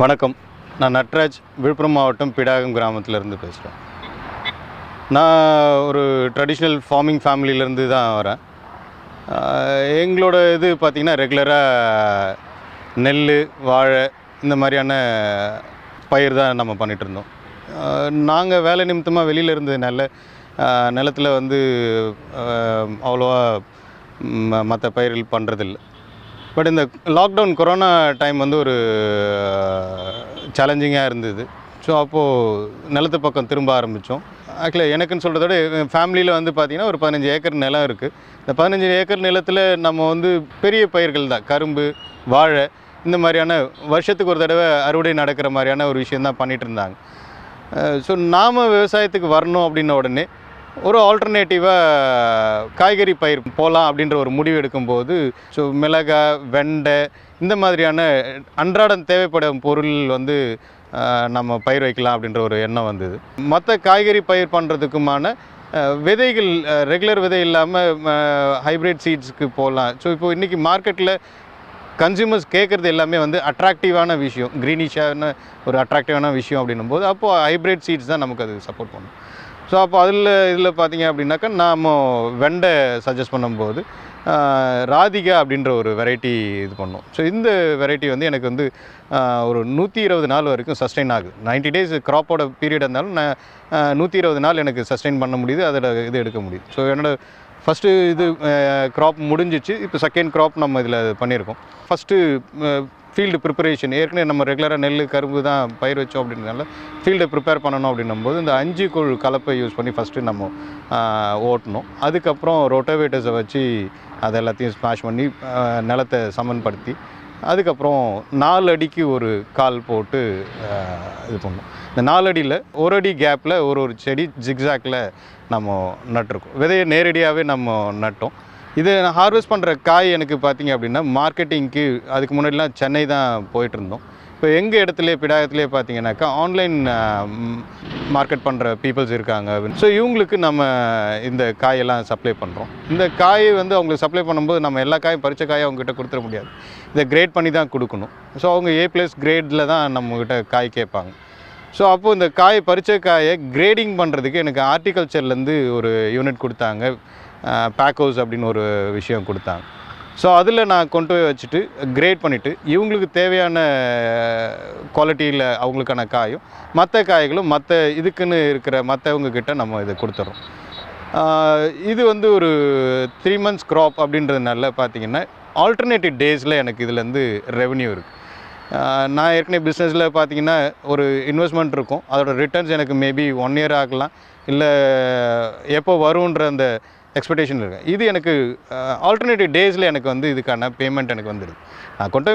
வணக்கம். நான் நட்ராஜ் விழுப்புரம் மாவட்டம் பிடாகம் கிராமத்திலேருந்து பேசுகிறேன் நான் ஒரு ட்ரெடிஷ்னல் ஃபார்மிங் ஃபேமிலியிலேருந்து தான் வரேன். எங்களோட இது பார்த்திங்கன்னா ரெகுலராக நெல் வாழை இந்த மாதிரியான பயிர் தான் நம்ம பண்ணிகிட்டு இருந்தோம். நாங்கள் வேலை நிமித்தமாக வெளியில் இருந்ததுனால ஆஹ் நிலத்துல வந்து அவ்வளோவா மற்ற பயிர்கள் பண்ணுறதில்ல பட் இந்த லாக்டவுன் கொரோனா டைம் வந்து ஒரு uh, சேலஞ்சிங்காக இருந்தது. ஸோ அப்போது நிலத்து பக்கம் திரும்ப ஆரம்பித்தோம் ஆக்சுவலாக எனக்குன்னு சொல்கிறத விட ஃபேமிலியில் வந்து பார்த்திங்கன்னா ஒரு பதினஞ்சு ஏக்கர் நிலம் இருக்குது இந்த பதினஞ்சு ஏக்கர் நிலத்தில் நம்ம வந்து பெரிய பயிர்கள் தான். கரும்பு வாழை இந்த மாதிரியான வருஷத்துக்கு ஒரு தடவை அறுவடை நடக்கிற மாதிரியான ஒரு விஷயம் தான் பண்ணிகிட்டு இருந்தாங்க uh, ஸோ நாம் விவசாயத்துக்கு வரணும் அப்படின்ன உடனே ஒரு ஆல்டர்னேட்டிவாக காய்கறி பயிர் போகலாம் அப்படின்ற ஒரு முடிவு எடுக்கும்போது ஸோ மிளகாய் வெண்டை இந்த மாதிரியான அன்றாடம் தேவைப்படும் பொருள் வந்து நம்ம பயிர் வைக்கலாம் அப்படின்ற ஒரு எண்ணம் வந்தது. மற்ற காய்கறி பயிர் பண்ணுறதுக்குமான விதைகள் ரெகுலர் விதை இல்லாமல் ஹைப்ரிட் சீட்ஸ்க்கு போகலாம் ஸோ இப்போ இன்றைக்கி மார்க்கெட்டில் கன்சியூமர்ஸ் கேட்குறது எல்லாமே வந்து அட்ராக்டிவான விஷயம் க்ரீனிஷான ஒரு அட்ராக்டிவான விஷயம் அப்படின்னும் போது அப்போது ஹைப்ரிட் சீட்ஸ் தான் நமக்கு அது சப்போர்ட் பண்ணும். ஸோ அப்போ அதில் இதில் பார்த்தீங்க அப்படின்னாக்கா நாம் வெண்டை சஜஸ்ட் பண்ணும்போது ராதிகா அப்படின்ற ஒரு வெரைட்டி இது பண்ணோம். ஸோ இந்த வெரைட்டி வந்து எனக்கு வந்து ஒரு நூற்றி இருபது நாள் வரைக்கும் சஸ்டெயின் ஆகுது. 90 டேஸ் க்ராப்போட பீரியட் இருந்தாலும் நான் நூற்றி இருபது நாள் எனக்கு சஸ்டெயின் பண்ண முடியுது அதோட இது எடுக்க முடியுது. ஸோ என்னோட ஃபஸ்ட்டு இது க்ராப் முடிஞ்சிச்சு. இப்போ செகண்ட் க்ராப் நம்ம இதில் பண்ணியிருக்கோம் ஃபஸ்ட்டு ஃபீல்டு ப்ரிப்பரேஷன் ஏற்கனவே நம்ம ரெகுலராக நெல் கரும்பு தான் பயிர் வச்சோம் அப்படின்றதுனால ஃபீல்டை ப்ரிப்பேர் பண்ணணும் அப்படின்னும் போது இந்த அஞ்சு குழு கலப்பை யூஸ் பண்ணி ஃபஸ்ட்டு நம்ம ஓட்டணும். அதுக்கப்புறம் ரொட்டோவேட்டர்ஸை வச்சு அதை எல்லாத்தையும் ஸ்மாஷ் பண்ணி நிலத்தை சமன்படுத்தி அதுக்கப்புறம் நாலு அடிக்கு ஒரு கால் போட்டு இது பண்ணோம் இந்த நாலு அடியில் ஒரு அடி கேப்பில் ஒரு ஒரு செடி ஜிக்ஸாக்கில் நம்ம நட்டிருக்கோம். விதையை நேரடியாகவே நம்ம நட்டோம். இது நான் ஹார்வெஸ்ட் பண்ணுற காய் எனக்கு பார்த்தீங்க அப்படின்னா மார்க்கெட்டிங்க்கு அதுக்கு முன்னாடிலாம் சென்னை தான் போயிட்டுருந்தோம். இப்போ எங்கள் இடத்துல பிடாயத்துலேயே பார்த்தீங்கன்னாக்கா ஆன்லைன் மார்க்கெட் பண்ணுற பீப்புள்ஸ் இருக்காங்க ஸோ இவங்களுக்கு நம்ம இந்த காயெல்லாம் சப்ளை பண்ணுறோம் இந்த காய் வந்து அவங்களுக்கு சப்ளை பண்ணும்போது நம்ம எல்லா காயும் பறித்த காயை அவங்ககிட்ட கொடுத்துட முடியாது. இதை கிரேட் பண்ணி தான் கொடுக்கணும். ஸோ அவங்க ஏ ப்ளஸ் கிரேடில் தான் நம்மக்கிட்ட காய் கேட்பாங்க. ஸோ அப்போது இந்த காய் பறித்த காயை கிரேடிங் பண்ணுறதுக்கு எனக்கு ஆர்டிகல்ச்சர்லேருந்து ஒரு யூனிட் கொடுத்தாங்க. பேக்கோஸ் அப்படின்னு ஒரு விஷயம் கொடுத்தாங்க ஸோ அதில் நான் கொண்டு போய் வச்சுட்டு கிரேட் பண்ணிவிட்டு இவங்களுக்கு தேவையான குவாலிட்டியில் அவங்களுக்கான காயும் மற்ற காய்களும் மற்ற இதுக்குன்னு இருக்கிற மற்றவங்கக்கிட்ட நம்ம இதை கொடுத்துட்றோம் இது வந்து ஒரு த்ரீ மந்த்ஸ் க்ராப் அப்படின்றதுனால பார்த்தீங்கன்னா ஆல்டர்னேட்டிவ் டேஸில் எனக்கு இதுலேருந்து ரெவென்யூ இருக்குது நான் ஏற்கனவே பிஸ்னஸில் பார்த்தீங்கன்னா ஒரு இன்வெஸ்ட்மெண்ட் இருக்கும். அதோட ரிட்டர்ன்ஸ் எனக்கு மேபி ஒன் இயர் ஆகலாம். இல்லை எப்போ வரும்ன்ற அந்த எக்ஸ்பெக்டேஷன் இருக்கு. இது எனக்கு ஆல்டர்னேட்டிவ் டேஸில் எனக்கு வந்து இதுக்கான பேமெண்ட் எனக்கு வந்துடுது நான் கொண்டு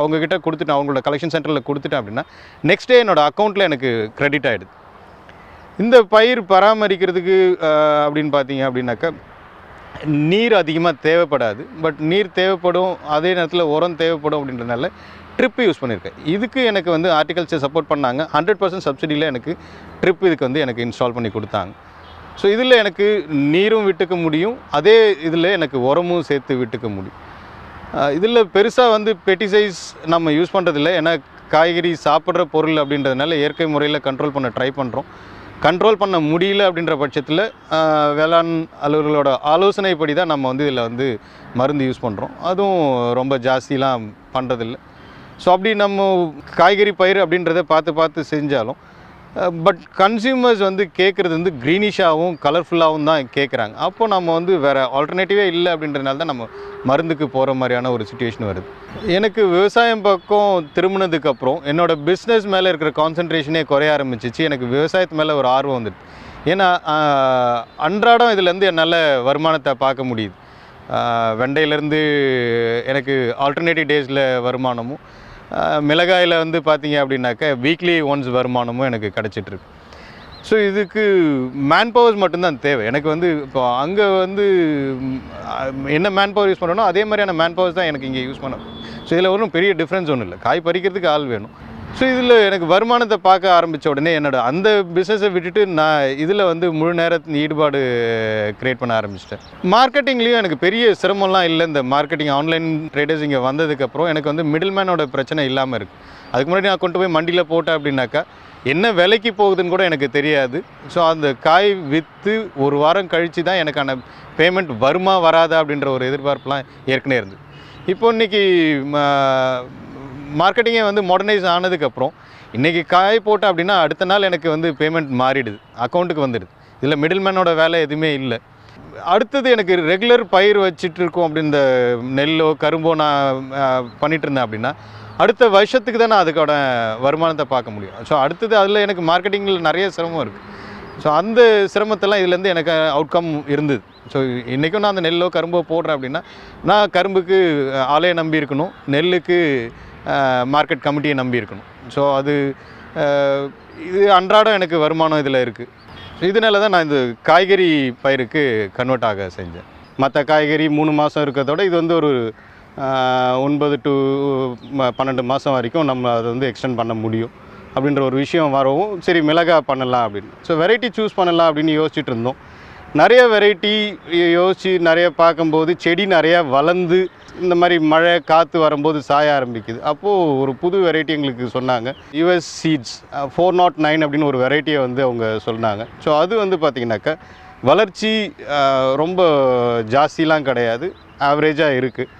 அவங்கக்கிட்ட கொடுத்துட்டு அவங்களோட கலெக்ஷன் சென்டரில் கொடுத்துட்டேன் அப்படின்னா நெக்ஸ்ட் டே என்னோடய அக்கௌண்ட்டில் எனக்கு க்ரெடிட் ஆகிடுது இந்த பயிர் பராமரிக்கிறதுக்கு அப்படின்னு பார்த்தீங்க அப்படின்னாக்கா நீர் அதிகமாக தேவைப்படாது. பட் நீர் தேவைப்படும் அதே நேரத்தில் உரம் தேவைப்படும் அப்படின்றதுனால ட்ரிப் யூஸ் பண்ணியிருக்கேன். இதுக்கு எனக்கு வந்து ஆர்டிகல்ச்சர் சப்போர்ட் பண்ணாங்க. ஹண்ட்ரட் பர்சன்ட் சப்சிடியில் எனக்கு ட்ரிப் இதுக்கு வந்து எனக்கு இன்ஸ்டால் பண்ணி கொடுத்தாங்க. ஸோ இதில் எனக்கு நீரும் விட்டுக்க முடியும். அதே இதில் எனக்கு உரமும் சேர்த்து விட்டுக்க முடியும். இதில் பெருசாக வந்து பெட்டிசைஸ் நம்ம யூஸ் பண்ணுறதில்ல ஏன்னா காய்கறி சாப்பிட்ற பொருள் அப்படின்றதுனால இயற்கை முறையில் கண்ட்ரோல் பண்ண ட்ரை பண்ணுறோம் கண்ட்ரோல் பண்ண முடியல அப்படின்ற பட்சத்தில் வேளாண் அலுவலர்களோட ஆலோசனைப்படி தான் நம்ம வந்து இதில் வந்து மருந்து யூஸ் பண்ணுறோம் அதுவும் ரொம்ப ஜாஸ்திலாம் பண்ணுறதில்ல ஸோ அப்படி நம்ம காய்கறி பயிர் அப்படின்றத பார்த்து பார்த்து செஞ்சாலும் பட் கன்சியூமர்ஸ் வந்து கேட்குறது வந்து க்ரீனிஷாகவும் கலர்ஃபுல்லாகவும் தான் கேட்குறாங்க அப்போ நம்ம வந்து வேறு ஆல்டர்னேட்டிவே இல்லை அப்படின்றனால தான் நம்ம மருந்துக்கு போகிற மாதிரியான ஒரு சுச்சுவேஷன் வருது. எனக்கு விவசாயம் பக்கம் திரும்பினதுக்கப்புறம் என்னோட பிஸ்னஸ் மேலே இருக்கிற கான்சன்ட்ரேஷனே குறைய ஆரம்பிச்சிச்சு. எனக்கு விவசாயத்து மேலே ஒரு ஆர்வம் வந்துடுது ஏன்னா அன்றாடம் இதுலேருந்து என்னால் வருமானத்தை பார்க்க முடியுது. வெண்டையிலேருந்து எனக்கு ஆல்டர்னேட்டிவ் டேஸில் வருமானமும் மிளகாயில் வந்து பார்த்தீங்க அப்படின்னாக்கா வீக்லி ஒன்ஸ் வருமானமும் எனக்கு கிடச்சிட்ருக்கு. ஸோ இதுக்கு மேன் பவர்ஸ் மட்டும்தான் தேவை. எனக்கு வந்து இப்போ அங்கே வந்து என்ன மேன் பவர் யூஸ் பண்ணணும் அதே மாதிரியான மேன் பவர்ஸ் தான் எனக்கு இங்கே யூஸ் பண்ண ஸோ இதில் ஒன்றும் பெரிய டிஃப்ரென்ஸ் ஒன்றும் இல்லை. காய் பறிக்கிறதுக்கு ஆள் வேணும். ஸோ இதில் எனக்கு வருமானத்தை பார்க்க ஆரம்பித்த உடனே என்னோட அந்த பிஸ்னஸை விட்டுட்டு நான் இதில் வந்து முழு நேரத்தின் ஈடுபாடு க்ரியேட் பண்ண ஆரம்பிச்சிட்டேன். மார்க்கெட்டிங்லேயும் எனக்கு பெரிய சிரமம்லாம் இல்லை. இந்த மார்க்கெட்டிங் ஆன்லைன் ட்ரேடர்ஸ் இங்கே வந்ததுக்கப்புறம் எனக்கு வந்து மிடில் மேனோட பிரச்சனை இல்லாமல் இருக்குது அதுக்கு முன்னாடி நான் கொண்டு போய் மண்டியில் போட்டேன் அப்படின்னாக்கா என்ன விலைக்கு போகுதுன்னு கூட எனக்கு தெரியாது. ஸோ அந்த காய் விற்று ஒரு வாரம் கழித்து தான் எனக்கான பேமெண்ட் வருமா வராதா அப்படின்ற ஒரு எதிர்பார்ப்புலாம் ஏற்கனவே இருந்தது. இப்போ இன்னைக்கு மார்க்கெட்டிங்கே வந்து மாடர்னைஸ் ஆனதுக்கப்புறம் இன்றைக்கி காய் போட்டேன் அப்படின்னா அடுத்த நாள் எனக்கு வந்து பேமெண்ட் மாறிடுது. அக்கௌண்ட்டுக்கு வந்துடுது. இதில் மிடில் மேனோட வேலை எதுவுமே இல்லை. அடுத்தது எனக்கு ரெகுலர் பயிர் வச்சுட்டு இருக்கோம் அப்படி இந்த நெல்லோ கரும்போ நான் பண்ணிகிட்டு பண்ணிட்டு இருந்தேன் அப்படின்னா அடுத்த வருஷத்துக்கு தான் நான் அதுக்கோட வருமானத்தை பார்க்க முடியும். ஸோ அடுத்தது அதில் எனக்கு மார்க்கெட்டிங்கில் நிறைய சிரமம் இருக்குது ஸோ அந்த சிரமத்தெல்லாம் இதுலேருந்து எனக்கு அவுட்கம் இருந்தது. ஸோ இன்றைக்கும் நான் அந்த நெல்லோ கரும்போ போடுறேன் அப்படின்னா நான் கரும்புக்கு ஆலையை நம்பி இருக்கணும். நெல்லுக்கு மார்க்கெட் கமிட்டியை நம்பி இருக்கணும். ஸோ அது இது அன்றாடம் எனக்கு வருமானம் இதில் இருக்குது இதனால தான் நான் இந்த காய்கறி பயிருக்கு கன்வெர்ட் ஆக செஞ்சேன். மற்ற காய்கறி மூணு மாதம் இருக்கிறதோட இது வந்து ஒரு ஒன்பது டு பன்னெண்டு மாதம் வரைக்கும் நம்ம அதை வந்து எக்ஸ்டெண்ட் பண்ண முடியும். அப்படின்ற ஒரு விஷயம் வரவும் சரி மிளகா பண்ணலாம் அப்படின்னு. ஸோ வெரைட்டி சூஸ் பண்ணலாம் அப்படின்னு யோசிச்சுட்டு இருந்தோம். நிறைய வெரைட்டி யோசித்து நிறைய பார்க்கும்போது செடி நிறையா வளர்ந்து இந்த மாதிரி மழை காற்று வரும்போது சாய ஆரம்பிக்குது. அப்போது ஒரு புது வெரைட்டி எங்களுக்கு சொன்னாங்க. US seeds four naught nine அப்படின்னு ஒரு வெரைட்டியை வந்து அவங்க சொன்னாங்க. ஸோ அது வந்து பார்த்திங்கனாக்கா வளர்ச்சி ரொம்ப ஜாஸ்திலாம் கிடையாது. ஆவரேஜாக இருக்குது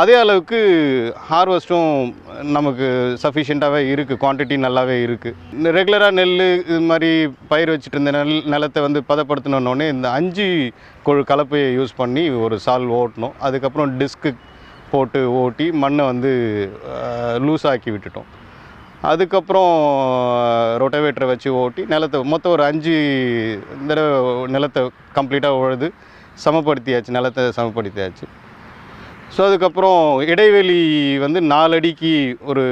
அதே அளவுக்கு ஹார்வெஸ்ட்டும் நமக்கு சஃபிஷியண்ட்டாகவே இருக்குது குவான்டிட்டி நல்லாவே இருக்குது ரெகுலராக நெல் இது மாதிரி பயிர் வச்சுட்டு இருந்த நெல் நிலத்தை வந்து பதப்படுத்தினோடனே இந்த அஞ்சு கொழு கலப்பையை யூஸ் பண்ணி ஒரு சால் ஓட்டணும். அதுக்கப்புறம் டிஸ்க்கு போட்டு ஓட்டி மண்ணை வந்து லூஸ் ஆக்கி விட்டுட்டோம். அதுக்கப்புறம் ரொட்டவேட்டரை வச்சு ஓட்டி நிலத்தை மொத்தம் ஒரு அஞ்சு தடவை நிலத்தை கம்ப்ளீட்டாக உழுது சமப்படுத்தியாச்சு. நிலத்தை சமப்படுத்தியாச்சு. ஸோ அதுக்கப்புறம் இடைவெளி வந்து நாலடிக்கு ஒரு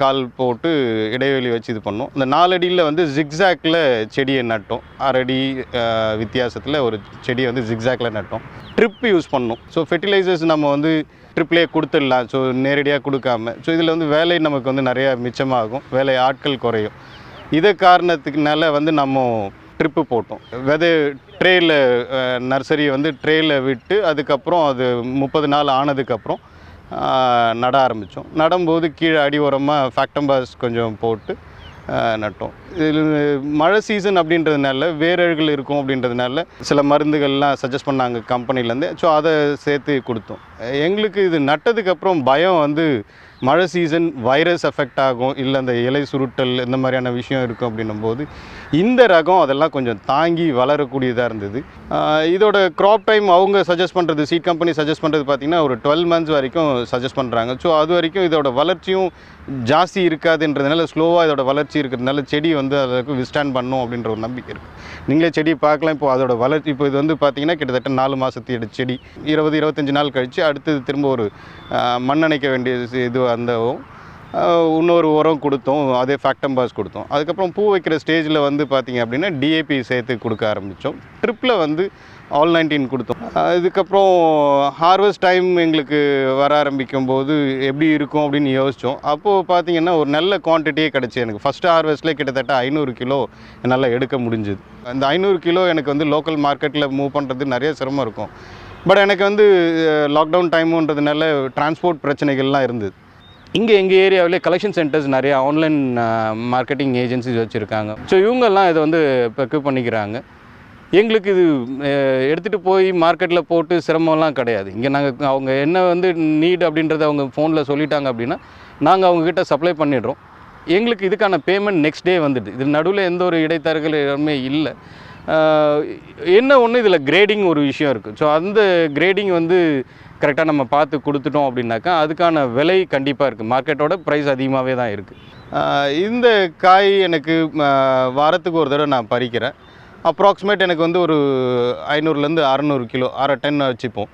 கால் போட்டு இடைவெளி வச்சு இது பண்ணோம். இந்த நாலடியில் வந்து ஜிக்ஸாக்ல செடியை நட்டோம். அரடி வித்தியாசத்தில் ஒரு செடியை வந்து ஜிக்ஸாக்ல நட்டோம். ட்ரிப் யூஸ் பண்ணோம். ஸோ ஃபெர்டிலைசர்ஸ் நம்ம வந்து ட்ரிப்லேயே கொடுத்துடலாம். ஸோ நேரடியாக கொடுக்காம. ஸோ இதில் வந்து வேலை நமக்கு வந்து நிறையா மிச்சமாகும். வேலை ஆட்கள் குறையும். இதை காரணத்துக்குனால வந்து நம்ம ட்ரிப்பு போட்டோம். விதை ட்ரேயில் நர்சரியை வந்து ட்ரேயில் விட்டு அதுக்கப்புறம் அது முப்பது நாள் ஆனதுக்கப்புறம் நட ஆரம்பித்தோம் நடும்போது கீழே அடி உரமாக ஃபேக்டம்பாஸ் கொஞ்சம் போட்டு நட்டோம். இதில் மழை சீசன் அப்படின்றதுனால வேரழுகள் இருக்கும் அப்படின்றதுனால சில மருந்துகள்லாம் சஜஸ்ட் பண்ணாங்க கம்பெனிலேருந்து ஸோ அதை சேர்த்து கொடுத்தோம். எங்களுக்கு இது நட்டதுக்கப்புறம் பயம் வந்து மழை சீசன் வைரஸ் எஃபெக்ட் ஆகும் இல்லை அந்த இலை சுருட்டல் இந்த மாதிரியான விஷயம் இருக்கும் அப்படின்னும் போது இந்த ரகம் அதெல்லாம் கொஞ்சம் தாங்கி வளரக்கூடியதாக இருந்தது. இதோட க்ராப் டைம் அவங்க சஜஸ்ட் பண்ணுறது சீட் கம்பெனி சஜஸ்ட் பண்ணுறது பார்த்திங்கன்னா ஒரு டுவெல் மந்த்ஸ் வரைக்கும் சஜஸ்ட் பண்ணுறாங்க ஸோ அது வரைக்கும் இதோட வளர்ச்சியும் ஜாஸ்தி இருக்காதுன்றதுனால ஸ்லோவாக இதோட வளர்ச்சி இருக்கிறதுனால செடி வந்து அதுக்கு விஸ்டாண்ட் பண்ணும் அப்படின்ற ஒரு நம்பிக்கை இருக்குது நீங்களே செடி பார்க்கலாம். இப்போ அதோட வளர்ச்சி இப்போ இது வந்து பார்த்தீங்கன்னா கிட்டத்தட்ட நாலு மாதத்து செடி இருபது இருபத்தஞ்சி நாள் கழித்து அடுத்தது திரும்ப ஒரு மண்ணணைக்க வேண்டிய இது வந்தவும் இன்னொரு உரம் கொடுத்தோம். அதே ஃபேக்டம்பாஸ் கொடுத்தோம். அதுக்கப்புறம் பூ வைக்கிற ஸ்டேஜில் வந்து பார்த்திங்க அப்படின்னா டிஏபி சேர்த்து கொடுக்க ஆரம்பித்தோம் ட்ரிப்பில் வந்து ஆல் நைன்டீன் கொடுத்தோம். அதுக்கப்புறம் ஹார்வெஸ்ட் டைம் எங்களுக்கு வர ஆரம்பிக்கும் போது எப்படி இருக்கும் அப்படின்னு யோசித்தோம் அப்போது பார்த்தீங்கன்னா ஒரு நல்ல குவான்டிட்டியே கிடச்சி எனக்கு. ஃபஸ்ட்டு ஹார்வெஸ்ட்லேயே கிட்டத்தட்ட ஐநூறு கிலோ என்னால் எடுக்க முடிஞ்சுது. அந்த ஐநூறு கிலோ எனக்கு வந்து லோக்கல் மார்க்கெட்டில் மூவ் பண்ணுறது நிறைய சிரமம் இருக்கும். பட் எனக்கு வந்து லாக்டவுன் டைமுன்றதுனால டிரான்ஸ்போர்ட் பிரச்சனைகள்லாம் இருந்தது. இங்கே எங்கள் ஏரியாவிலே கலெக்ஷன் சென்டர்ஸ் நிறைய ஆன்லைன் மார்க்கெட்டிங் ஏஜென்சிஸ் வச்சுருக்காங்க. ஸோ இவங்கெல்லாம் இதை வந்து இப்போ பண்ணிக்கிறாங்க. எங்களுக்கு இது எடுத்துகிட்டு போய் மார்க்கெட்டில் போட்டு சிரமம்லாம் கிடையாது. இங்கே நாங்கள் அவங்க என்ன வந்து நீட் அப்படின்றத அவங்க ஃபோனில் சொல்லிட்டாங்க அப்படின்னா நாங்கள் அவங்கக்கிட்ட சப்ளை பண்ணிடுறோம். எங்களுக்கு இதுக்கான பேமெண்ட் நெக்ஸ்ட் டே வந்துடுது. இது நடுவில் எந்த ஒரு இடைத்தரகர்கள் எதுவுமே இல்லை. என்ன ஒன்று இதில் கிரேடிங் ஒரு விஷயம் இருக்குது ஸோ அந்த கிரேடிங் வந்து கரெக்டாக நம்ம பார்த்து கொடுத்துட்டோம் அப்படின்னாக்கா அதுக்கான விலை கண்டிப்பாக இருக்குது மார்க்கெட்டோட ப்ரைஸ் அதிகமாகவே தான் இருக்குது இந்த காய் எனக்கு வாரத்துக்கு ஒரு தடவை நான் பறிக்கிறேன். அப்ராக்சிமேட் எனக்கு வந்து ஒரு ஐநூறுலேருந்து அறநூறு கிலோ அரை டன் வச்சுப்போம்.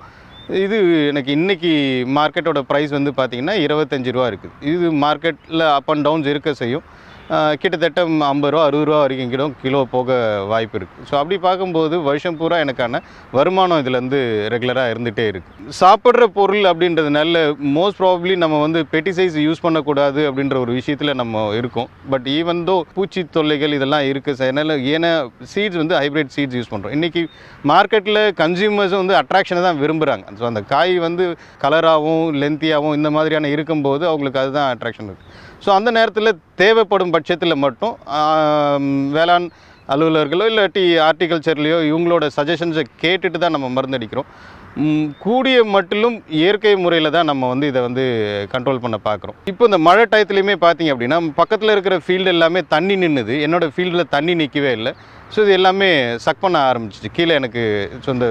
இது எனக்கு இன்றைக்கி மார்க்கெட்டோட ப்ரைஸ் வந்து பார்த்திங்கன்னா இருபத்தஞ்சி ரூபா இருக்குது இது மார்க்கெட்டில் அப் அண்ட் டவுன்ஸ் இருக்க செய்யும். கிட்டத்தட்ட ஐம்பது ரூபா அறுபது ரூபா வரைக்கும் கிலோ கிலோ போக வாய்ப்பு இருக்குது ஸோ அப்படி பார்க்கும்போது வருஷம் பூரா எனக்கான வருமானம் இதுலேருந்து ரெகுலராக இருந்துகிட்டே இருக்குது சாப்பிட்ற பொருள் அப்படின்றதுனால மோஸ்ட் ப்ராபப்ளி நம்ம வந்து பெட்டி சைஸ் யூஸ் பண்ணக்கூடாது அப்படின்ற ஒரு விஷயத்தில் நம்ம இருக்கோம். பட் ஈவன் தோ பூச்சி தொல்லைகள் இதெல்லாம் இருக்குது அதனால் ஏன்னா சீட்ஸ் வந்து ஹைப்ரிட் சீட்ஸ் யூஸ் பண்ணுறோம் இன்றைக்கி மார்க்கெட்டில் கன்சியூமர்ஸ் வந்து அட்ராக்ஷனை தான் விரும்புகிறாங்க ஸோ அந்த காய் வந்து கலராகவும் லென்த்தியாகவும் இந்த மாதிரியான இருக்கும்போது அவங்களுக்கு அதுதான் அட்ராக்ஷன் இருக்குது ஸோ அந்த நேரத்தில் தேவைப்படும் பட்சத்தில் மட்டும் வேளாண் அலுவலர்களோ இல்லாட்டி ஆர்டிகல்ச்சர்லேயோ இவங்களோட சஜஷன்ஸை கேட்டுட்டு தான் நம்ம மருந்தடிக்கிறோம். கூடிய மட்டிலும் இயற்கை முறையில் தான் நம்ம வந்து இதை வந்து கண்ட்ரோல் பண்ண பார்க்குறோம் இப்போ இந்த மழை டயத்துலையுமே பார்த்தீங்க அப்படின்னா பக்கத்தில் இருக்கிற ஃபீல்டு எல்லாமே தண்ணி நின்றுது என்னோடய ஃபீல்டில் தண்ணி நிற்கவே இல்லை. ஸோ இது எல்லாமே சக் பண்ண ஆரம்பிச்சிச்சு. கீழே எனக்கு ஸோ இந்த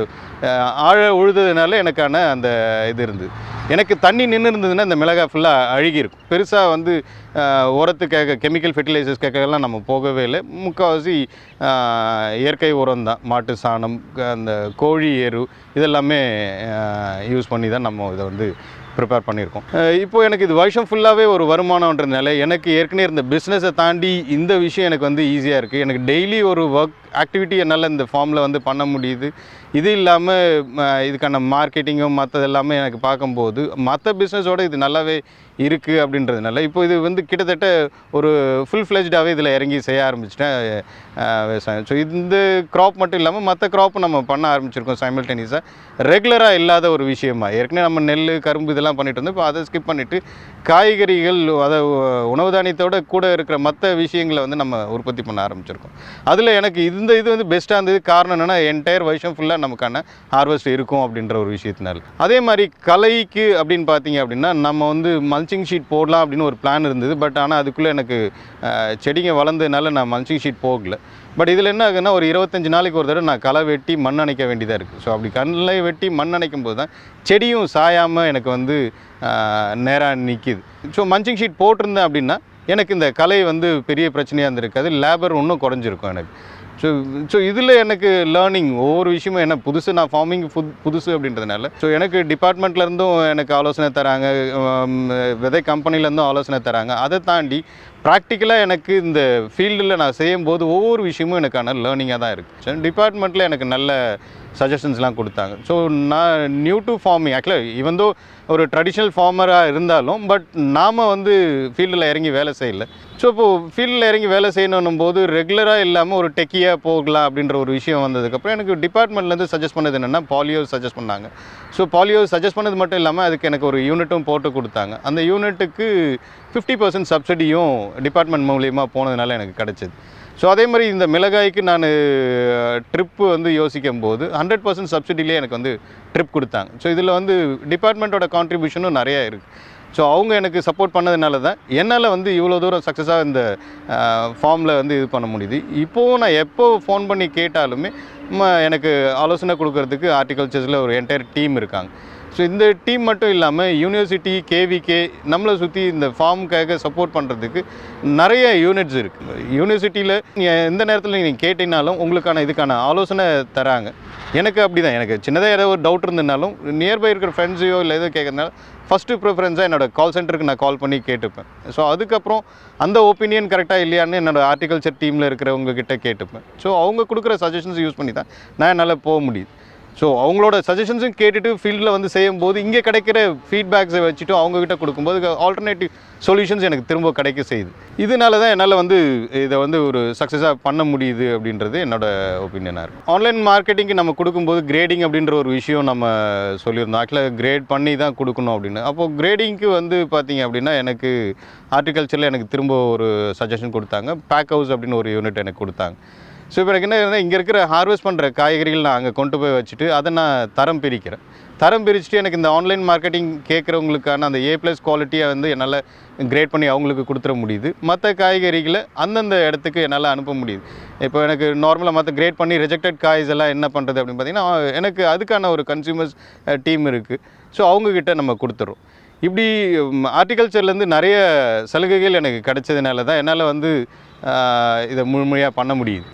ஆழ உழுததுனால எனக்கான அந்த இது இருந்தது. எனக்கு தண்ணி நின்று இருந்ததுன்னா இந்த மிளகாய் ஃபுல்லாக அழுகியிருக்கும். பெருசாக வந்து உரத்துக்காக கெமிக்கல் ஃபெர்டிலைசர்ஸ்க்காகலாம் நம்ம போகவே இல்லை. முக்கால்வாசி இயற்கை உரம் தான். மாட்டு சாணம் அந்த கோழி எரு இதெல்லாமே யூஸ் பண்ணி தான் நம்ம இதை வந்து ப்ரிப்பேர் பண்ணியிருக்கோம். இப்போ எனக்கு இது வருஷம் ஃபுல்லாகவே ஒரு வருமானம்ன்றதுனால எனக்கு ஏற்கனவே இருந்த பிஸ்னஸை தாண்டி இந்த விஷயம் எனக்கு வந்து ஈஸியாக இருக்குது எனக்கு டெய்லி ஒரு ஒர்க் ஆக்டிவிட்டி என்னால் இந்த ஃபார்மில் வந்து பண்ண முடியுது. இது இல்லாமல் இதுக்கான மார்க்கெட்டிங்கும் மற்றது எல்லாமே எனக்கு பார்க்கும்போது மற்ற பிஸ்னஸோட இது நல்லாவே இருக்குது அப்படின்றதுனால இப்போ இது வந்து கிட்டத்தட்ட ஒரு ஃபுல் ஃப்ளெஜ்டாகவே இதில் இறங்கி செய்ய ஆரம்பிச்சிட்டேன் விவசாயம். ஸோ இந்த க்ராப் மட்டும் இல்லாமல் மற்ற க்ராப்பும் நம்ம பண்ண ஆரம்பிச்சிருக்கோம் சைமல்டேனியஸாக ரெகுலராக இல்லாத ஒரு விஷயமா. ஏற்கனவே நம்ம நெல் கரும்பு இதெல்லாம் பண்ணிட்டு இருந்தோம். இப்போ அதை ஸ்கிப் பண்ணிவிட்டு காய்கறிகள் அதை உணவு தானியத்தோட கூட இருக்கிற மற்ற விஷயங்களை வந்து நம்ம உற்பத்தி பண்ண ஆரம்பிச்சிருக்கோம். அதில் எனக்கு இந்த இது வந்து பெஸ்ட்டாக இருந்தது. காரணம் என்னென்னா என்டையர் வருஷம் ஃபுல்லாக நமக்கான ஹார்வெஸ்ட் இருக்கும் அப்படின்ற ஒரு விஷயத்தினால. அதே மாதிரி கலைக்கு அப்படின்னு பார்த்தீங்க அப்படின்னா நம்ம வந்து மல்ச்சிங் ஷீட் போடலாம் அப்படின்னு ஒரு பிளான் இருந்தது. பட் ஆனால் அதுக்குள்ளே எனக்கு செடிங்க வளர்ந்ததுனால நான் மல்ச்சிங் ஷீட் போகல. பட் இதில் என்ன ஆகுதுன்னா ஒரு இருபத்தஞ்சு நாளைக்கு ஒரு தடவை நான் களை வெட்டி மண் அணைக்க வேண்டியதாக இருக்குது ஸோ அப்படி கண்ணில் வெட்டி மண் அணைக்கும் போது தான் செடியும் சாயாமல் எனக்கு வந்து நேராக நிற்கிது ஸோ மஞ்சிங் ஷீட் போட்டிருந்தேன் அப்படின்னா எனக்கு இந்த கலை வந்து பெரிய பிரச்சனையாக இருந்திருக்காது. லேபர் இன்னும் குறைஞ்சிருக்கும் எனக்கு. ஸோ ஸோ இதில் எனக்கு லேர்னிங் ஒவ்வொரு விஷயமும் என்ன புதுசு நான் ஃபார்மிங் புது புதுசு அப்படின்றதுனால. ஸோ எனக்கு டிபார்ட்மெண்ட்லேருந்தும் எனக்கு ஆலோசனை தராங்க விதை கம்பெனிலேருந்தும் ஆலோசனை தராங்க. அதை தாண்டி ப்ராக்டிக்கலாக எனக்கு இந்த ஃபீல்டில் நான் செய்யும்போது ஒவ்வொரு விஷயமும் எனக்கான லேர்னிங்காக தான் இருக்குது ஸோ டிபார்ட்மெண்ட்டில் எனக்கு நல்ல சஜஷன்ஸ்லாம் கொடுத்தாங்க. ஸோ நான் நியூ டு ஃபார்மிங் ஆக்சுவலாக இவன் தோ ஒரு ட்ரெடிஷ்னல் ஃபார்மராக இருந்தாலும் பட் நாம் வந்து ஃபீல்டில் இறங்கி வேலை செய்யல. ஸோ இப்போது ஃபீல்டில் இறங்கி வேலை செய்யணும் போது ரெகுலராக இல்லாமல் ஒரு டெக்கியாக போகலாம் அப்படின்ற ஒரு விஷயம் வந்ததுக்கப்புறம் எனக்கு டிபார்ட்மெண்ட்லேருந்து சஜஸ்ட் பண்ணது என்னென்னா பாலியோ சஜஸ்ட் பண்ணாங்க. ஸோ பாலியோ சஜஸ்ட் பண்ணது மட்டும் இல்லாமல் அதுக்கு எனக்கு ஒரு யூனிட்டும் போட்டு கொடுத்தாங்க. அந்த யூனிட்டுக்கு ஃபிஃப்டி பர்சன்ட் சப்சிடியும் டிபார்ட்மெண்ட் மூலியமாக போனதுனால எனக்கு கிடச்சிது. ஸோ அதே மாதிரி இந்த மிளகாய்க்கு நான் ட்ரிப்பு வந்து யோசிக்கும் போது ஹண்ட்ரட் பர்சன்ட் சப்சிடிலே எனக்கு வந்து ட்ரிப் கொடுத்தாங்க. ஸோ இதில் வந்து டிபார்ட்மெண்ட்டோட கான்ட்ரிபியூஷனும் நிறையா இருக்குது ஸோ அவங்க எனக்கு சப்போர்ட் பண்ணதுனால தான் என்னால் வந்து இவ்வளோ தூரம் சக்ஸஸாக இந்த ஃபார்மில் வந்து இது பண்ண முடியுது. இப்போவும் நான் எப்போ ஃபோன் பண்ணி கேட்டாலுமே எனக்கு ஆலோசனை கொடுக்கறதுக்கு ஆர்டிகல்ச்சர்ஸில் ஒரு என்டையர் டீம் இருக்காங்க. ஸோ இந்த டீம் மட்டும் இல்லாமல் யூனிவர்சிட்டி கேவிகே நம்மளை சுற்றி இந்த ஃபார்முக்காக சப்போர்ட் பண்ணுறதுக்கு நிறைய யூனிட்ஸ் இருக்குது யூனிவர்சிட்டியில் நீங்கள் எந்த நேரத்தில் நீங்கள் கேட்டீங்கனாலும் உங்களுக்கான இதுக்கான ஆலோசனை தராங்க. எனக்கு அப்படி தான் எனக்கு சின்னதாக ஏதோ ஒரு டவுட் இருந்ததுனாலும் நியர்பை இருக்கிற ஃப்ரெண்ட்ஸையோ இல்லை எதோ கேட்கறதுனால ஃபஸ்ட்டு ப்ரிஃபரன்ஸாக என்னோடய கால் சென்டருக்கு நான் கால் பண்ணி கேட்டுப்பேன். ஸோ அதுக்கப்புறம் அந்த ஒப்பீனியன் கரெக்டாக இல்லையான்னு என்னோடய ஆர்டிகல்ச்சர் டீமில் இருக்கிறவங்க கிட்டே கேட்டுப்பேன். ஸோ அவங்க கொடுக்குற சஜஷன்ஸ் யூஸ் பண்ணி தான் நான் என்னால் போக முடியுது. ஸோ அவங்களோட சஜஷன்ஸும் கேட்டுட்டு ஃபீல்டில் வந்து செய்யும்போது இங்கே கிடைக்கிற ஃபீட்பேக்ஸை வச்சுட்டு அவங்கக்கிட்ட கொடுக்கும்போது ஆல்டர்னேட்டிவ் சொல்யூஷன்ஸ் எனக்கு திரும்ப கிடைக்க செய்யுது. இதனால தான் என்னால் வந்து இதை வந்து ஒரு சக்ஸஸாக பண்ண முடியுது அப்படின்றது என்னோட ஒப்பீனியனாக இருக்கும் ஆன்லைன் மார்க்கெட்டிங்க்கு நம்ம கொடுக்கும்போது கிரேடிங் அப்படின்ற ஒரு விஷயம் நம்ம சொல்லியிருந்தோம். ஆக்சுவலாக கிரேட் பண்ணி தான் கொடுக்கணும் அப்படின்னு. அப்போது கிரேடிங்க்கு வந்து பார்த்தீங்க அப்படின்னா எனக்கு ஹார்டிகல்ச்சரில் எனக்கு திரும்ப ஒரு சஜஷன் கொடுத்தாங்க. பேக் ஹவுஸ் அப்படின்னு ஒரு யூனிட் எனக்கு கொடுத்தாங்க. ஸோ இப்போ எனக்கு என்ன இருந்தால் இங்கே இருக்கிற ஹார்வெஸ்ட் பண்ணுற காய்கறிகள் நான் அங்கே கொண்டு போய் வச்சுட்டு அதை நான் தரம் பிரிக்கிறேன். தரம் பிரிச்சுட்டு எனக்கு இந்த ஆன்லைன் மார்க்கெட்டிங் கேட்குறவங்களுக்கான அந்த ஏ ப்ளஸ் குவாலிட்டியை வந்து என்னால் கிரேட் பண்ணி அவங்களுக்கு கொடுத்துட முடியுது. மற்ற காய்கறிகளை அந்தந்த இடத்துக்கு என்னால் அனுப்ப முடியுது. இப்போ எனக்கு நார்மலாக மற்ற கிரேட் பண்ணி ரிஜெக்டட் காய்ஸ் எல்லாம் என்ன பண்ணுறது அப்படின்னு பார்த்தீங்கன்னா எனக்கு அதுக்கான ஒரு கன்சியூமர்ஸ் டீம் இருக்குது ஸோ அவங்கக்கிட்ட நம்ம கொடுத்துறோம். இப்படி ஆர்டிகல்ச்சர்லேருந்து நிறைய சலுகைகள் எனக்கு கிடைச்சதுனால தான் என்னால் வந்து இதை முழுமையாக பண்ண முடியுது.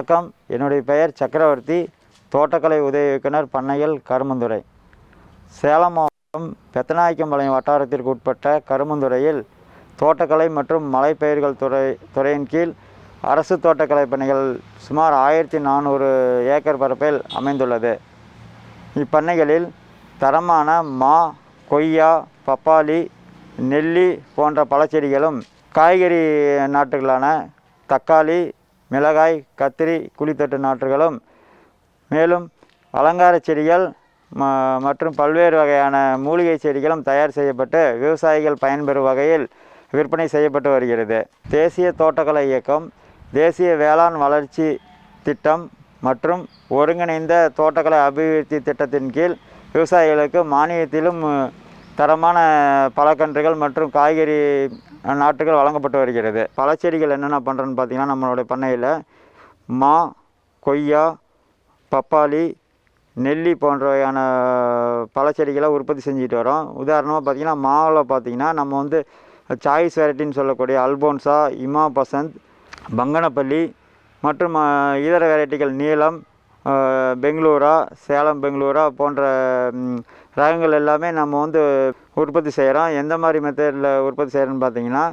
வணக்கம். என்னுடைய பெயர் சக்கரவர்த்தி. தோட்டக்கலை உதவி இயக்குனர் பண்ணையில் கருமந்துறை. சேலம் மாவட்டம் பெத்தநாயக்கம்பாளையம் வட்டாரத்திற்கு உட்பட்ட கருமந்துறையில் தோட்டக்கலை மற்றும் மலைப்பயிர்கள் துறை துறையின் கீழ் அரசு தோட்டக்கலை பணிகள் சுமார் ஆயிரத்தி நானூறு ஏக்கர் பரப்பில் அமைந்துள்ளது. இப்பண்ணைகளில் தரமான மா கொய்யா பப்பாளி நெல்லி போன்ற பழச்செடிகளும் காய்கறி நாட்டுகளான தக்காளி மிளகாய் கத்திரி குழித்தட்டு நாற்றுகளும் மேலும் அலங்கார செடிகள் ம மற்றும் பல்வேறு வகையான மூலிகை செடிகளும் தயார் செய்யப்பட்டு விவசாயிகள் பயன்பெறும் வகையில் விற்பனை செய்யப்பட்டு வருகிறது. தேசிய தோட்டக்கலை இயக்கம் தேசிய வேளாண் வளர்ச்சி திட்டம் மற்றும் ஒருங்கிணைந்த தோட்டக்கலை அபிவிருத்தி திட்டத்தின் கீழ் விவசாயிகளுக்கு மானியத்திலும் தரமான பழக்கன்றுகள் மற்றும் காய்கறி நாட்டுகள் வழங்கப்பட்டு வருகிறது. பழச்செடிகள் என்னென்ன பண்ணுறோன்னு பார்த்தீங்கன்னா நம்மளுடைய பண்ணையில் மா கொய்யா பப்பாளி நெல்லி போன்ற வகையான பழச்செடிகளை உற்பத்தி செஞ்சுட்டு வரோம். உதாரணமாக பார்த்திங்கன்னா மாவில் பார்த்திங்கன்னா நம்ம வந்து சாய்ஸ் வெரைட்டின்னு சொல்லக்கூடிய அல்போன்சா இமா பசந்த் பங்கனப்பள்ளி மற்றும் இதர வெரைட்டிகள் நீளம் பெங்களூரா சேலம் பெங்களூரா போன்ற ரகங்கள் எல்லாமே நம்ம வந்து உற்பத்தி செய்கிறோம் எந்த மாதிரி மெத்தடில் உற்பத்தி செய்கிறோன்னு பார்த்தீங்கன்னா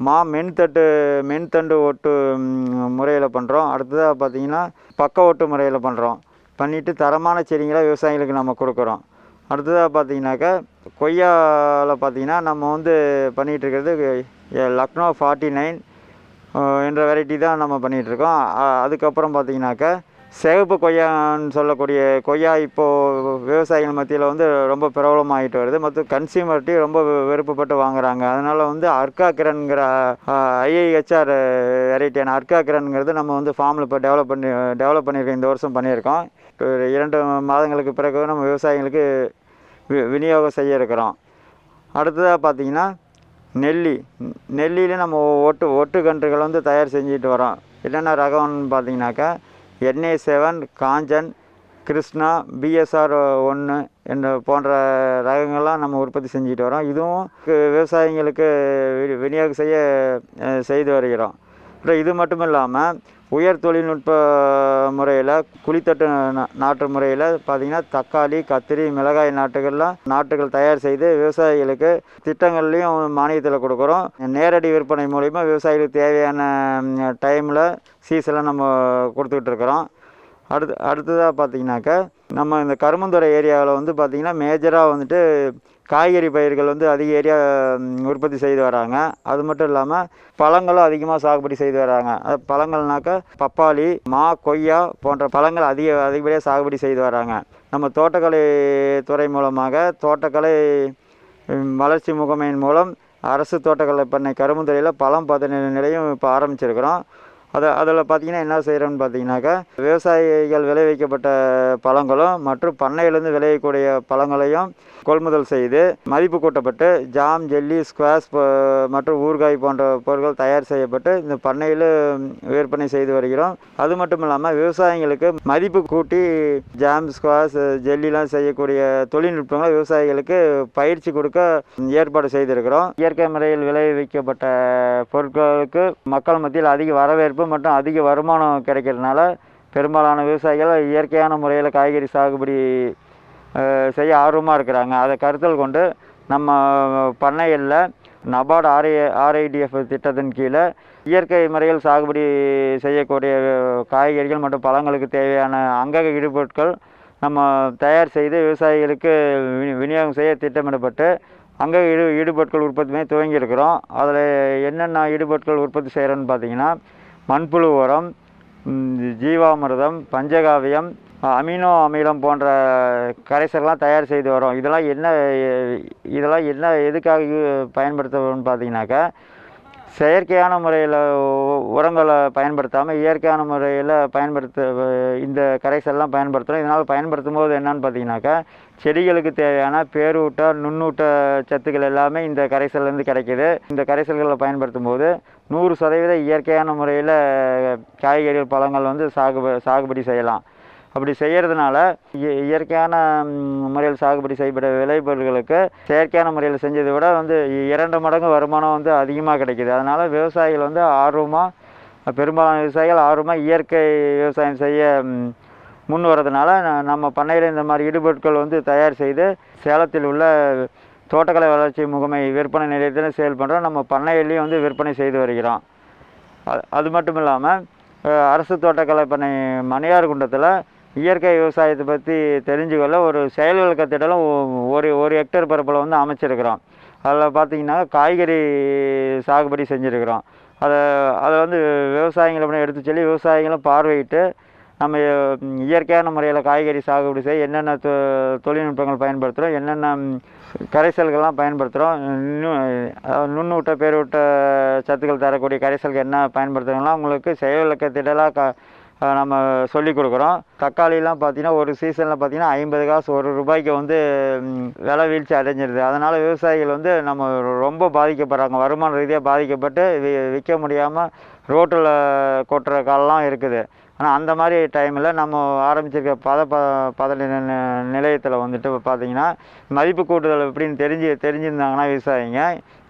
மா மென்தட்டு மென்தண்டு ஒட்டு முறையில் பண்ணுறோம் அடுத்ததாக பார்த்தீங்கன்னா பக்க ஒட்டு முறையில் பண்ணுறோம் பண்ணிவிட்டு தரமான செடிங்களை விவசாயிகளுக்கு நம்ம கொடுக்குறோம். அடுத்ததாக பார்த்தீங்கன்னாக்கா கொய்யாவில் பார்த்தீங்கன்னா நம்ம வந்து பண்ணிகிட்டு இருக்கிறது லக்னோ ஃபார்ட்டி நைன் என்ற வெரைட்டி தான் நம்ம பண்ணிகிட்ருக்கோம் அதுக்கப்புறம் பார்த்தீங்கன்னாக்கா சிகப்பு கொய்யான்னு சொல்லக்கூடிய கொய்யா இப்போது விவசாயிகள் மத்தியில் வந்து ரொம்ப பிரபலமாகிட்டு வருது. மற்றும் கன்சியூமர்ட்டி ரொம்ப விருப்பப்பட்டு வாங்குறாங்க. அதனால் வந்து அர்கா கிரன்கிற ஐஐஹெச்ஆர் வெரைட்டியான அர்கா கிரன்ங்கிறது நம்ம வந்து ஃபார்மில் இப்போ டெவலப் பண்ணி டெவலப் பண்ணியிருக்கோம் இந்த வருஷம் பண்ணியிருக்கோம் ஒரு இரண்டு மாதங்களுக்கு பிறகு நம்ம விவசாயிகளுக்கு வி- விநியோகம் செய்ய இருக்கிறோம். அடுத்ததாக பார்த்தீங்கன்னா நெல்லி. நெல்லியில் நம்ம ஒட்டு ஒட்டு கன்றுகள் வந்து தயார் செஞ்சுட்டு வரோம். என்னென்ன ரகம்னு பார்த்தீங்கன்னாக்கா NA seven Kanchan Krishna BSR ஒன்று என்ற போன்ற ரகங்கள்லாம் நம்ம உற்பத்தி செஞ்சுட்டு வரோம். இதுவும் விவசாயிங்களுக்கு விநியோகம் செய்ய செய்து வருகிறோம். இது மட்டும் இல்லாமல் உயர் தொழில்நுட்ப முறையில் குழித்தட்டு நா- நாட்டு முறையில் பார்த்திங்கன்னா தக்காளி கத்திரி மிளகாய் நாட்டுகள்லாம் நாட்டுகள் தயார் செய்து விவசாயிகளுக்கு திட்டங்கள்லையும் மானியத்தில் கொடுக்குறோம். நேரடி விற்பனை மூலிமா விவசாயிகளுக்கு தேவையான டைமில் சீசனில் நம்ம கொடுத்துக்கிட்டு இருக்கிறோம். அடுத்து அடுத்ததாக பார்த்தீங்கன்னாக்கா நம்ம இந்த கருமந்துறை ஏரியாவில் வந்து பார்த்திங்கன்னா மேஜராக வந்துட்டு காய்கறி பயிர்கள் வந்து அதிக ஏரியா உற்பத்தி செய்து வராங்க. அது மட்டும் இல்லாமல் பழங்களும் அதிகமாக சாகுபடி செய்து வராங்க. அது பழங்கள்னாக்கா பப்பாளி மா கொய்யா போன்ற பழங்கள் அதிக அதிகப்படியாக சாகுபடி செய்து வராங்க. நம்ம தோட்டக்கலை துறை மூலமாக தோட்டக்கலை வளர்ச்சி முகமையின் மூலம் அரசு தோட்டக்கலை பண்ணை கரும்புத்துறையில் பழம் பதினேழு நிலையம் இப்போ ஆரம்பிச்சிருக்கிறோம். அதை அதில் பார்த்தீங்கன்னா என்ன செய்கிறோன்னு பார்த்தீங்கன்னாக்கா விவசாயிகள் விளைவிக்கப்பட்ட பழங்களும் மற்றும் பண்ணையிலேருந்து விளையக்கூடிய பழங்களையும் கொள்முதல் செய்து மதிப்பு கூட்டப்பட்டு ஜாம் ஜெல்லி ஸ்குவாஷ் போ- மற்றும் ஊறுகாய் போன்ற பொருட்கள் தயார் செய்யப்பட்டு இந்த பண்ணையில் விற்பனை செய்து வருகிறோம். அது மட்டும் இல்லாமல் விவசாயிகளுக்கு மதிப்பு கூட்டி ஜாம் ஸ்குவாஷ் ஜெல்லிலாம் செய்யக்கூடிய தொழில்நுட்பங்களை விவசாயிகளுக்கு பயிற்சி கொடுக்க ஏற்பாடு செய்திருக்கிறோம். இயற்கை முறையில் விளைவிக்கப்பட்ட பொருட்களுக்கு மக்கள் மத்தியில் அதிக வரவேற்பு மற்றும் அதிக வருமானம் கிடைக்கிறதுனால பெரும்பாலான விவசாயிகள் இயற்கையான முறையில் காய்கறி சாகுபடி செய்ய ஆர்வமாக இருக்கிறாங்க. அதை கருத்தில் கொண்டு நம்ம பண்ணையில் நபார்டு ஆர்ஐ ஆர்ஐடிஎஃப் திட்டத்தின் கீழே இயற்கை முறையில் சாகுபடி செய்யக்கூடிய காய்கறிகள் மற்றும் பழங்களுக்கு தேவையான அங்கக இடுபொருட்கள் நம்ம தயார் செய்து விவசாயிகளுக்கு வினி- விநியோகம் செய்ய திட்டமிடப்பட்டு அங்கே ஈடு ஈடுபொருட்கள் உற்பத்தியுமே துவங்கியிருக்கிறோம். அதில் என்னென்ன ஈடுபொருட்கள் உற்பத்தி செய்கிறோன்னு பார்த்தீங்கன்னா மண்புழு உரம் ம், ஜீவாமிர்தம் பஞ்சகாவியம் அமினோ அமிலம் போன்ற கரைசல்லாம் தயார் செய்து வரோம். இதெல்லாம் என்ன இதெல்லாம் என்ன எதுக்காக யூ- பார்த்தீங்கன்னாக்கா செயற்கையான முறையில் உரங்களை பயன்படுத்தாமல் இயற்கையான முறையில் பயன்படுத்த இந்த கரைசல்லாம் பயன்படுத்துகிறோம் இதனால் பயன்படுத்தும் போது என்னன்னு பார்த்தீங்கன்னாக்கா செடிகளுக்கு தேவையான பேரூட்ட நுண்ணூட்ட சத்துக்கள் எல்லாமே இந்த கரைசல்லேருந்து கிடைக்கிது. இந்த கரைசல்களை பயன்படுத்தும் போது நூறு சதவீத இயற்கையான முறையில் காய்கறிகள் பழங்கள் வந்து சாகுப சாகுபடி செய்யலாம். அப்படி செய்கிறதுனால இய- இயற்கையான முறையில் சாகுபடி செய்யப்பட்ட விளைபொருட்களுக்கு செயற்கையான முறையில் செஞ்சதை விட வந்து இரண்டு மடங்கு வருமானம் வந்து அதிகமாக கிடைக்கிது. அதனால் விவசாயிகள் வந்து ஆர்வமாக பெரும்பாலான விவசாயிகள் ஆர்வமாக இயற்கை விவசாயம் செய்ய முன் வரதுனால நம்ம பண்ணையில் இந்த மாதிரி இடுபொருட்கள் வந்து தயார் செய்து சேலத்தில் உள்ள தோட்டக்கலை வளர்ச்சி முகமை விற்பனை நிலையத்தில் சேல் பண்ணுறோம் நம்ம பண்ணையிலையும் வந்து விற்பனை செய்து வருகிறோம். அது அது மட்டும் இல்லாமல் அரசு தோட்டக்கலை பண்ணை மணியார் குண்டத்தில் இயற்கை விவசாயத்தை பற்றி தெரிஞ்சுக்கொள்ள ஒரு செயல் விளக்க ஒரு ஒரு ஹெக்டேர் பரப்பில் வந்து அமைச்சிருக்கிறோம். அதில் பார்த்தீங்கன்னா காய்கறி சாகுபடி செஞ்சுருக்கிறோம். அதை அதை வந்து விவசாயிகளை எடுத்து சொல்லி விவசாயிகளும் பார்வையிட்டு நம்ம இயற்கையான முறையில் காய்கறி சாகுபடி செய்ய என்னென்ன தொ தொழில்நுட்பங்கள் பயன்படுத்துகிறோம் என்னென்ன கரைசல்கள்லாம் பயன்படுத்துகிறோம் நுண்ணூட்ட பேரூட்ட சத்துக்கள் தரக்கூடிய கரைசல்கள் என்ன பயன்படுத்துகிறோம்லாம் உங்களுக்கு செயல் விளக்கத்திடலாம் க நம்ம சொல்லி கொடுக்குறோம். தக்காளிலாம் பார்த்தீங்கன்னா ஒரு சீசனில் பார்த்தீங்கன்னா ஐம்பது காசு ஒரு ரூபாய்க்கு வந்து விலை வீழ்ச்சி அடைஞ்சிருது. அதனால் விவசாயிகள் வந்து நம்ம ரொம்ப பாதிக்கப்படுறாங்க. வருமான ரீதியாக பாதிக்கப்பட்டு வி விற்க முடியாமல் ரோட்டில் கொட்டுற காலெலாம் இருக்குது. ஆனால் அந்த மாதிரி டைமில் நம்ம ஆரம்பிச்சிருக்க பத ப பதனி நிலையத்தில் வந்துட்டு பார்த்தீங்கன்னா மதிப்பு கூட்டுதல் எப்படின்னு தெரிஞ்சு தெரிஞ்சிருந்தாங்கன்னா விவசாயிங்க.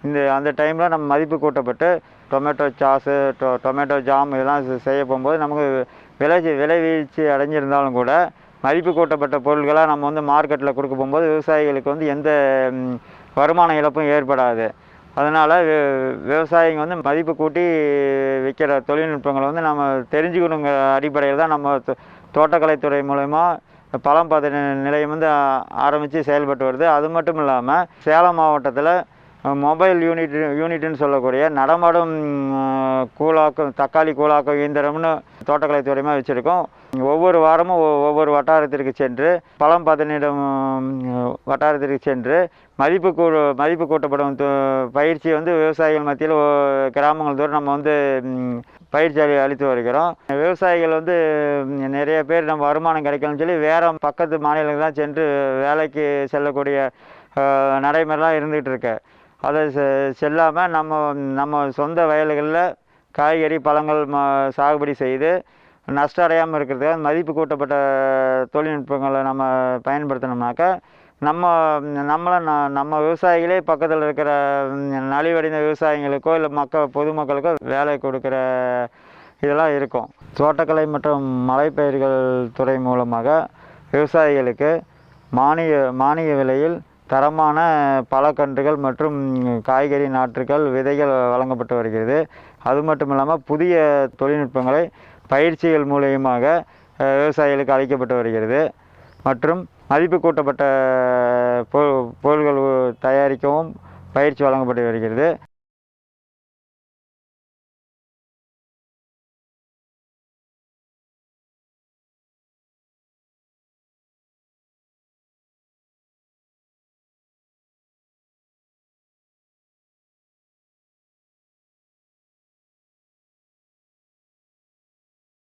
இந்த அந்த டைமில் நம்ம மதிப்பு கூட்டப்பட்டு டொமேட்டோ சாஸு டொ டொமேட்டோ ஜாம் இதெல்லாம் செய்ய போகும்போது நமக்கு விலை விலை வீழ்ச்சி அடைஞ்சிருந்தாலும் கூட மதிப்பு கூட்டப்பட்ட பொருட்களாக நம்ம வந்து மார்க்கெட்டில் கொடுக்க போகும்போது விவசாயிகளுக்கு வந்து எந்த வருமான இழப்பும் ஏற்படாது. அதனால் விவசாயிங்க வந்து மதிப்பு கூட்டி விற்கிற தொழில்நுட்பங்களை வந்து நம்ம தெரிஞ்சுக்கணுங்கிற அடிப்படையில் தான் நம்ம தோட்டக்கலைத்துறை மூலயமா பழம் பத நிலையம் வந்து ஆரம்பித்து செயல்பட்டு வருது. அது மட்டும் இல்லாமல் சேலம் மாவட்டத்தில் மொபைல் யூனிட் யூனிட்னு சொல்லக்கூடிய நடமாடும் கூழாக்கம் கூழாக்கும் தக்காளி கூழாக்கும் இயந்திரம்னு தோட்டக்கலைத்துறையுமா வச்சுருக்கோம். ஒவ்வொரு வாரமும் ஒவ்வொரு வட்டாரத்திற்கு சென்று பழம் பதனிடம் வட்டாரத்திற்கு சென்று மதிப்பு கூ மதிப்பு கூட்டப்படும் பயிற்சி வந்து விவசாயிகள் மத்தியில் கிராமங்கள் தோறும் நம்ம வந்து பயிற்சி அளி அளித்து வருகிறோம். விவசாயிகள் வந்து நிறைய பேர் நம்ம வருமானம் கிடைக்கணும்னு சொல்லி வேறு பக்கத்து மாநிலங்கள் தான் சென்று வேலைக்கு செல்லக்கூடிய நடைமுறைலாம் இருந்துகிட்டு இருக்கு. அதை செ செல்லாமல் நம்ம நம்ம சொந்த வயல்களில் காய்கறி பழங்கள் ம சாகுபடி செய்து நஷ்டம் அடையாமல் இருக்கிறதுக்காக மதிப்பு கூட்டப்பட்ட தொழில்நுட்பங்களை நம்ம பயன்படுத்தினோம்னாக்கா நம்ம நம்மளை ந நம்ம விவசாயிகளே பக்கத்தில் இருக்கிற நலிவடைந்த விவசாயிகளுக்கோ இல்லை மக்கள் பொதுமக்களுக்கோ வேலை கொடுக்குற இதெல்லாம் இருக்கும். தோட்டக்கலை மற்றும் மலைப்பயிர்கள் துறை மூலமாக விவசாயிகளுக்கு மானிய மானிய விலையில் தரமான பழக்கன்றுகள் மற்றும் காய்கறி நாற்றுகள் விதைகள் வழங்கப்பட்டு வருகிறது. அது மட்டும் இல்லாமல் புதிய தொழில்நுட்பங்களை பயிற்சிகள் மூலியமாக விவசாயிகளுக்கு அளிக்கப்பட்டு வருகிறது. மற்றும் மதிப்பு கூட்டப்பட்ட பொருள்கள் தயாரிக்கவும் பயிற்சி வழங்கப்பட்டு வருகிறது.